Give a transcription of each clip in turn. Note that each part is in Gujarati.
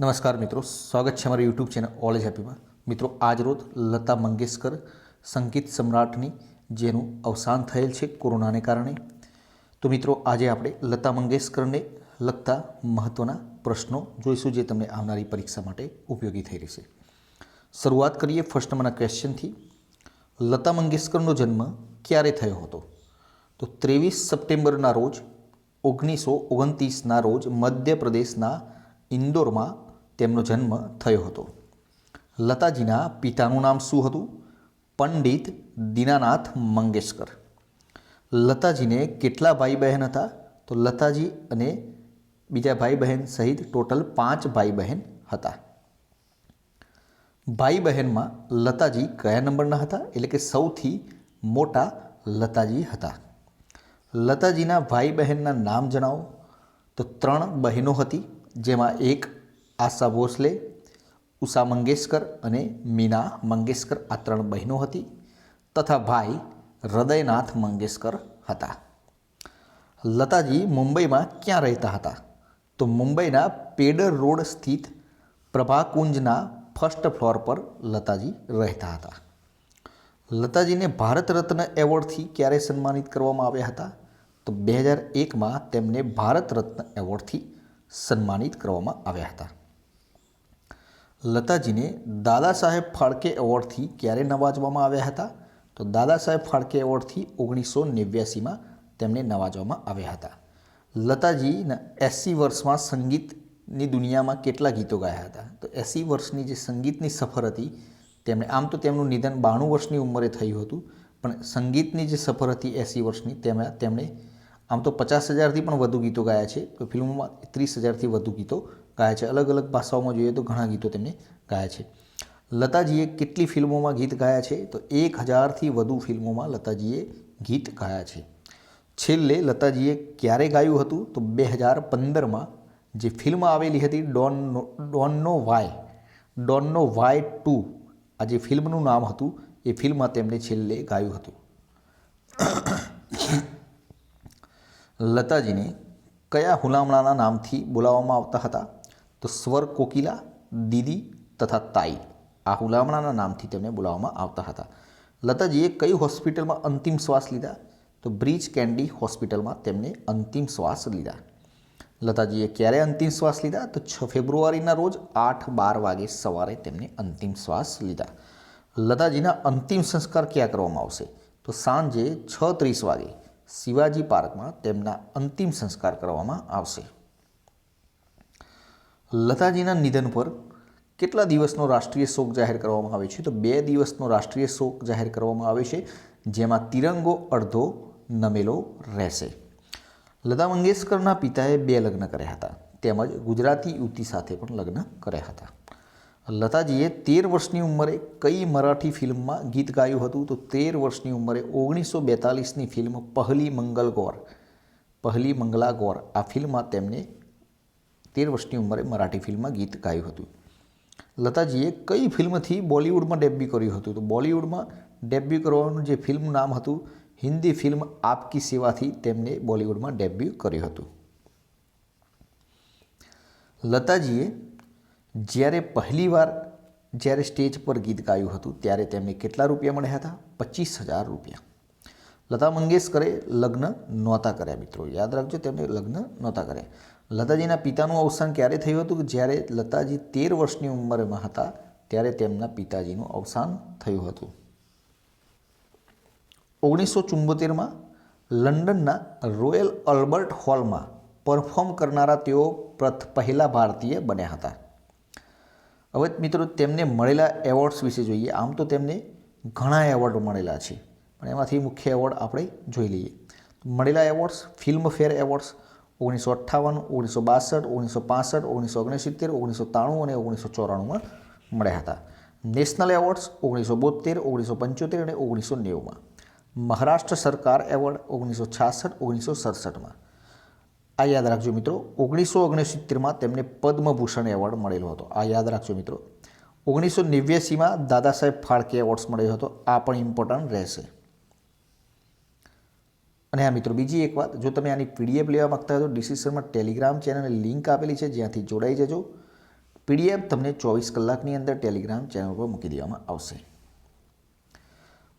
નમસ્કાર મિત્રો, સ્વાગત છે અમારી યુટ્યુબ ચેનલ ઓલેજ હેપીમાં મિત્રો, આજ રોજ લતા મંગેશકર સંગીત સમ્રાટની જેનું અવસાન થયેલ છે કોરોનાને કારણે. તો મિત્રો, આજે આપણે લતા મંગેશકરને લગતા મહત્ત્વના પ્રશ્નો જોઈશું જે તમને આવનારી પરીક્ષા માટે ઉપયોગી થઈ રહેશે. શરૂઆત કરીએ ફર્સ્ટ નંબરના ક્વેશ્ચનથી લતા મંગેશકરનો જન્મ ક્યારે થયો હતો? તો ત્રેવીસ સપ્ટેમ્બરના રોજ, ઓગણીસો ઓગણત્રીસના રોજ મધ્યપ્રદેશના ઇન્દોરમાં તેમનો જન્મ થયો હતો. લતાજીના પિતાનું નામ શું હતું? પંડિત દીનાનાથ મંગેશકર. લતાજીને કેટલા ભાઈ બહેન હતા? તો લતાજી અને બીજા ભાઈ બહેન સહિત ટોટલ પાંચ ભાઈ બહેન હતા. ભાઈ બહેનમાં લતાજી કયા નંબરના હતા? એટલે કે સૌથી મોટા લતાજી હતા. લતાજીના ભાઈ બહેનના નામ જણાવો. તો ત્રણ બહેનો હતી, જેમાં એક આશા ભોસલે, ઉષા મંગેશકર અને મીના મંગેશકર આ ત્રણ બહેનો હતી તથા ભાઈ હૃદયનાથ મંગેશકર હતા. લતાજી મુંબઈમાં ક્યાં રહેતા હતા? તો મુંબઈના પેડર રોડ સ્થિત પ્રભાકુંજના ફર્સ્ટ ફ્લોર પર લતાજી રહેતા હતા. લતાજીને ભારત રત્ન એવોર્ડથી ક્યારે સન્માનિત કરવામાં આવ્યા હતા? તો બે હજાર એકમાં તેમને ભારત રત્ન એવોર્ડથી સન્માનિત કરવામાં આવ્યા હતા. લતાજીને દાદા સાહેબ ફાળકે એવોર્ડથી ક્યારે નવાજવામાં આવ્યા હતા? તો દાદા સાહેબ ફાળકે એવોર્ડથી ઓગણીસો નેવ્યાસીમાં તેમને નવાજવામાં આવ્યા હતા. લતાજીના એંસી વર્ષમાં સંગીતની દુનિયામાં કેટલા ગીતો ગાયા હતા? તો એંસી વર્ષની જે સંગીતની સફર હતી, તેમણે આમ તો તેમનું નિધન બાણું વર્ષની ઉંમરે થયું હતું, પણ સંગીતની જે સફર હતી એંસી વર્ષની તેમાં તેમણે આમ તો પચાસ હજારથી પણ વધુ ગીતો ગાયા છે. તો ફિલ્મોમાં ત્રીસ હજારથી વધુ ગીતો ગાયા છે. અલગ અલગ ભાષાઓમાં જોઈએ તો ઘણા ગીતો તેમણે ગાયા છે. લતાજીએ કેટલી ફિલ્મોમાં ગીત ગાયા છે? તો એક હજારથી વધુ ફિલ્મોમાં લતાજીએ ગીત ગાયા છે. છેલ્લે લતાજીએ ક્યારે ગાયું હતું? તો બે હજાર પંદરમાં જે ફિલ્મ આવેલી હતી ડોન ડોનનો વાય ડોનનો વાય ટુ, આ જે ફિલ્મનું નામ હતું, એ ફિલ્મમાં તેમણે છેલ્લે ગાયું હતું. લતાજીને કયા હુલામણાના નામથી બોલાવવામાં આવતા હતા? તો સ્વર કોકિલા, દીદી તથા તાઈ. આ હુલામણાના નામથી તેમને બોલાવવામાં આવતા હતા. લતાજીએ કઈ હોસ્પિટલમાં અંતિમ શ્વાસ લીધા? તો બ્રિજ કેન્ડી હોસ્પિટલમાં તેમને અંતિમ શ્વાસ લીધા. લતાજીએ ક્યારે અંતિમ શ્વાસ લીધા? તો છ ફેબ્રુઆરીના રોજ આઠ બાર વાગે સવારે તેમને અંતિમ શ્વાસ લીધા. લતાજીના અંતિમ સંસ્કાર ક્યાં કરવામાં આવશે? તો સાંજે છ ત્રીસ વાગે શિવાજી પાર્કમાં તેમના અંતિમ સંસ્કાર કરવામાં આવશે. લતાજીના નિધન પર કેટલા દિવસનો રાષ્ટ્રીય શોક જાહેર કરવામાં આવે છે? તો બે દિવસનો રાષ્ટ્રીય શોક જાહેર કરવામાં આવે છે, જેમાં તિરંગો અડધો નમેલો રહેશે. લતા મંગેશકરના પિતાએ બે લગ્ન કર્યા હતા. તેમજ ગુજરાતી યુવતી સાથે પણ લગ્ન કર્યા હતા. લતાજીએ તેર વર્ષની ઉંમરે કઈ મરાઠી ફિલ્મમાં ગીત ગાયું હતું? તો તેર વર્ષની ઉંમરે ઓગણીસો બેતાલીસની ફિલ્મ પહલી મંગલ ગોર, પહલી મંગલા ગોર આ ફિલ્મમાં તેમને તેર વર્ષની ઉંમરે મરાઠી ફિલ્મમાં ગીત ગાયું હતું. લતાજીએ કઈ ફિલ્મથી બોલિવૂડમાં ડેબ્યુ કર્યું હતું? તો બોલિવૂડમાં ડેબ્યુ કરવાનું જે ફિલ્મનું નામ હતું, હિન્દી ફિલ્મ આપકી સેવાથી તેમને બોલિવૂડમાં ડેબ્યુ કર્યું હતું. લતાજીએ જ્યારે પહેલીવાર જ્યારે સ્ટેજ પર ગીત ગાયું હતું, ત્યારે તેમને કેટલા રૂપિયા મળ્યા હતા? પચીસ હજાર રૂપિયા. લતા મંગેશકરે લગ્ન નહોતા કર્યા, મિત્રો. યાદ રાખજો તેમણે લગ્ન નહોતા કર્યા. લતાજીના પિતાનું અવસાન ક્યારે થયું હતું? જ્યારે લતાજી તેર વર્ષની ઉંમરમાં હતા, ત્યારે તેમના પિતાજીનું અવસાન થયું હતું. ઓગણીસો ચુંબોતેરમાં લંડનના રોયલ અલ્બર્ટ હોલમાં પરફોર્મ કરનારા તેઓ પ્રથ, પહેલા ભારતીય બન્યા હતા. હવે મિત્રો, તેમને મળેલા એવોર્ડ્સ વિશે જોઈએ. આમ તો તેમને ઘણા એવોર્ડ મળેલા છે. પણ એમાંથી મુખ્ય એવોર્ડ આપણે જોઈ લઈએ. મળેલા એવોર્ડ્સ, ફિલ્મફેર એવોર્ડ્સ ઓગણીસો અઠ્ઠાવન ઓગણીસો બાસઠ ઓગણીસો પાસઠ ઓગણીસો ઓગણસિત્તેર ઓગણીસો ત્રાણું અને ઓગણીસો ચોરાણુંમાં મળ્યા હતા. નેશનલ એવોર્ડ્સ ઓગણીસો બોતેર ઓગણીસો પંચોતેર અને ઓગણીસો નેવુંમાં. મહારાષ્ટ્ર સરકાર એવોર્ડ ઓગણીસો છાસઠ ઓગણીસો સડસઠમાં. આ યાદ રાખજો મિત્રો ઓગણીસો ઓગણસિત્તેરમાં તેમને પદ્મભૂષણ એવોર્ડ મળેલો હતો. આ યાદ રાખજો મિત્રો. ઓગણીસો નેવ્યાસીમાં દાદા સાહેબ ફાળકે એવોર્ડ્સ મળ્યો હતો. આ પણ ઇમ્પોર્ટન્ટ રહેશે. અને આ મિત્રો, બીજી એક વાત, જો તમે આની પીડીએફ લેવા માગતા હોય તો ડિસ્ક્રિપ્શનમાં ટેલિગ્રામ ચેનલની લિંક આપેલી છે, જ્યાંથી જોડાઈ જજો. પીડીએફ તમને ચોવીસ કલાકની અંદર ટેલિગ્રામ ચેનલ પર મૂકી દેવામાં આવશે.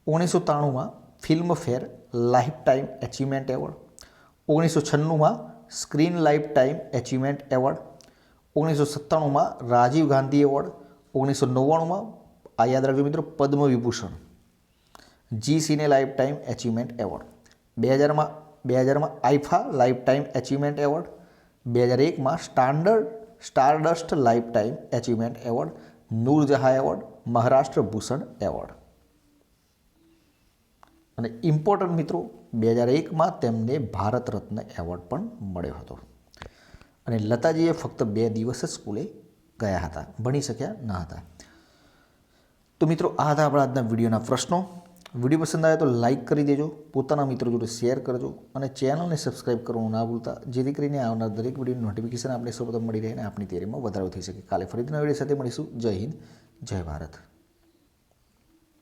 ઓગણીસો ત્રાણુંમાં Filmfare lifetime achievement award ઓગણીસો છન્નુંમાં screen lifetime achievement award ઓગણીસો સત્તાણુંમાં રાજીવ ગાંધી એવોર્ડ ઓગણીસો નવ્વાણુંમાં, આ યાદ રાખજો મિત્રો Padma Vibhushan Zee cine lifetime achievement award બે હજારમાં બે હજારમાં IIFA lifetime achievement award. બે હજાર એકમાં standard stardust lifetime achievement award. Noorjahan award, Maharashtra Bhushan award. અને ઇમ્પોર્ટન્ટ મિત્રો બે હજાર એકમાં તેમને ભારત રત્ન એવોર્ડ પણ મળ્યો હતો. અને લતાજીએ ફક્ત બે દિવસ જ સ્કૂલે ગયા હતા. ભણી શક્યા ન હતા. તો મિત્રો, આ હતા આપણા આજના વિડીયોના પ્રશ્નો. વીડિયો પસંદ આવે તો લાઇક કરી દેજો, પોતાના મિત્રો જોડે શેર કરજો અને ચેનલને સબસ્ક્રાઇબ કરવાનું ના ભૂલતા, જેથી કરીને આવનાર દરેક વીડિયો નોટિફિકેશન આપણે સૌપ્રથમ મળી રહે અને આપણી તૈયારીમાં વધારો થઈ શકે. કાલે ફરીથી નવી વીડિયો સાથે મળીશું. જય હિન્દ, જય ભારત.